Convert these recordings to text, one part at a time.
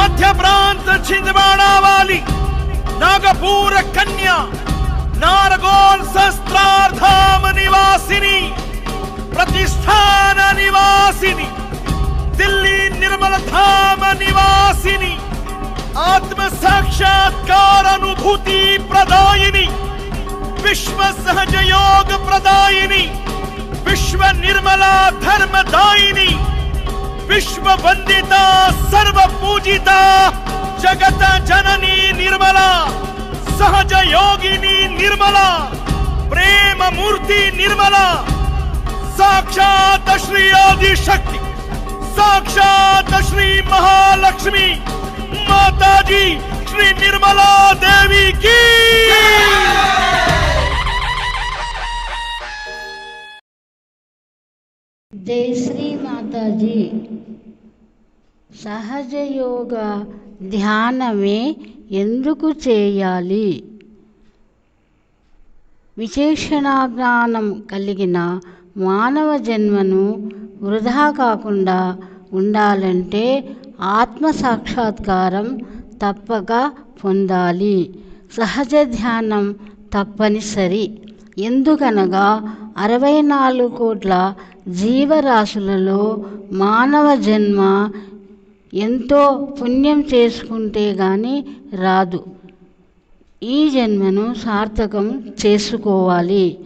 మధ్య ప్రాంత చిందవాడావాలి నాగపూర కన్య నారగోల్ శస్త్రార్థామ నివాసిని ప్రతిష్టాన నివాసిని ఢిల్లీ నిర్మల ధామ నివాసిని ఆత్మ సాక్షాత్కార అనుభూతి ప్రదాయిని విశ్వ సహజ ప్రదాయిని విశ్వ నిర్మల ధర్మదాయిని ವಿಶ್ವ ವಂದಿತ ಸರ್ವ ಪೂಜಿತ ಜಗತ ಜನನಿ ನಿರ್ಮಲ, ಸಹಜ ಯೋಗಿನಿ ನಿರ್ಮಲ, ಪ್ರೇಮ ಮೂರ್ತಿ ನಿರ್ಮಲ, ಸಾಕ್ಷಾತ್ ಶ್ರೀ ಆದಿಶಕ್ತಿ ಸಾಕ್ಷಾತ್ ಶ್ರೀ ಮಹಾಲಕ್ಷ್ಮಿ, ಮಾತಾಜಿ ಶ್ರೀ ನಿರ್ಮಲಾ ದೇವಿ ಕೀ! జై శ్రీ మాతాజీ సహజ యోగ ధ్యానమే ఎందుకు చేయాలి? విశేషణ జ్ఞానం కలిగిన మానవ జన్మను వృధా కాకుండా ఉండాలంటే ఆత్మ సాక్షాత్కారం తప్పక పొందాలి. సహజ ధ్యానం తప్పనిసరి. ఎందుకనగా అరవై నాలుగు కోట్ల జీవరాశులలో మానవ జన్మ ఎంతో పుణ్యం చేసుకుంటే కానీ రాదు. ఈ జన్మను సార్థకం చేసుకోవాలి.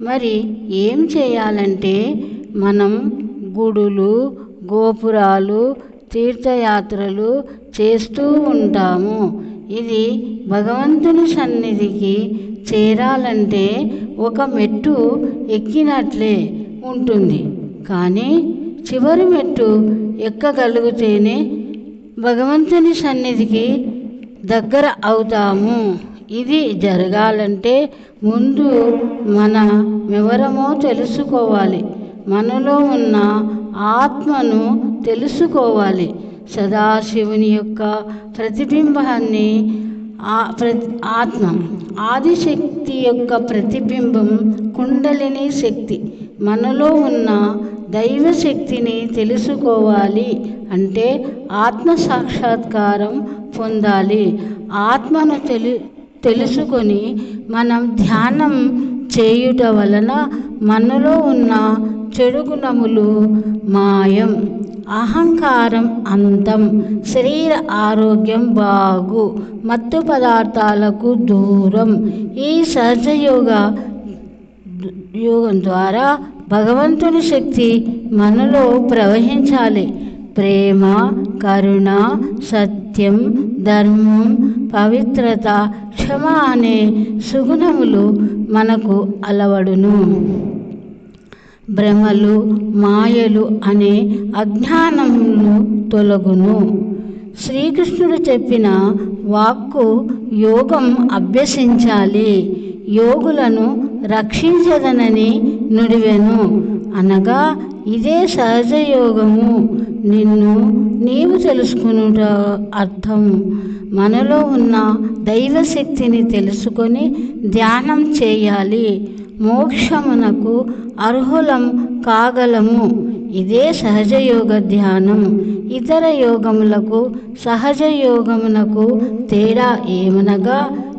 మరి ఏం చేయాలంటే మనం గుడులు గోపురాలు తీర్థయాత్రలు చేస్తూ ఉంటాము. ఇది భగవంతుని సన్నిధికి చేరాలంటే ఒక మెట్టు ఎక్కినట్లే ఉంటుంది. కానీ చివరి మెట్టు ఎక్కగలిగితేనే భగవంతుని సన్నిధికి దగ్గర అవుతాము. ఇది జరగాలంటే ముందు మన వివరమో తెలుసుకోవాలి. మనలో ఉన్న ఆత్మను తెలుసుకోవాలి. సదాశివుని యొక్క ప్రతిబింబాన్ని ఆత్మ ఆదిశక్తి యొక్క ప్రతిబింబం కుండలిని శక్తి. మనలో ఉన్న దైవ శక్తిని తెలుసుకోవాలి అంటే ఆత్మ సాక్షాత్కారం పొందాలి. ఆత్మను తెలు తెలుసుకొని మనం ధ్యానం చేయుట వలన మనలో ఉన్న చెడు గుణములు మాయం. అహంకారం అంతం శరీర ఆరోగ్యం బాగు. మత్తు పదార్థాలకు దూరం. ఈ సహజయోగ యోగం ద్వారా భగవంతుని శక్తి మనలో ప్రవహించాలి. ప్రేమ కరుణ సత్యం ధర్మం పవిత్రత క్షమ అనే సుగుణములు మనకు అలవడును. భ్రమలు మాయలు అనే అజ్ఞానములు తొలగును. శ్రీకృష్ణుడు చెప్పిన వాక్కు యోగం అభ్యసించాలి యోగులను రక్షించదనని నుడివెను. అనగా ఇదే సహజ యోగము నిన్ను నీవు తెలుసుకునుట అర్థం. మనలో ఉన్న దైవశక్తిని తెలుసుకొని ధ్యానం చేయాలి. మోక్షమునకు అర్హులం కాగలము. ఇదే సహజ యోగ ధ్యానం. ఇతర యోగములకు సహజ యోగమునకు తేడా ఏమనగా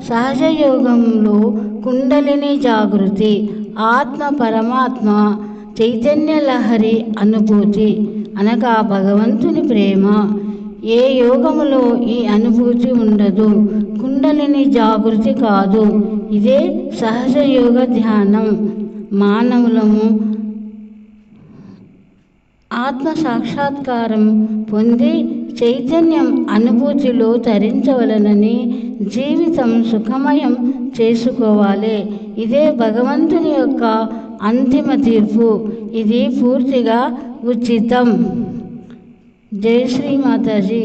సహజ యోగంలో కుండలిని జాగృతి ఆత్మ పరమాత్మ చైతన్య లహరి అనుభూతి అనగా భగవంతుని ప్రేమ. ఏ యోగములో ఈ అనుభూతి ఉండదు? కుండలిని జాగృతి కాదు. ఇదే సహజ యోగ ధ్యానం. మానవులము ఆత్మ సాక్షాత్కారం పొంది చైతన్యం అనుభూతిలో తరించవలనని జీవితం సుఖమయం చేసుకోవాలి. ఇదే భగవంతుని యొక్క అంతిమ తీర్పు. ఇది పూర్తిగా ఉచితం. జై శ్రీ మాతాజీ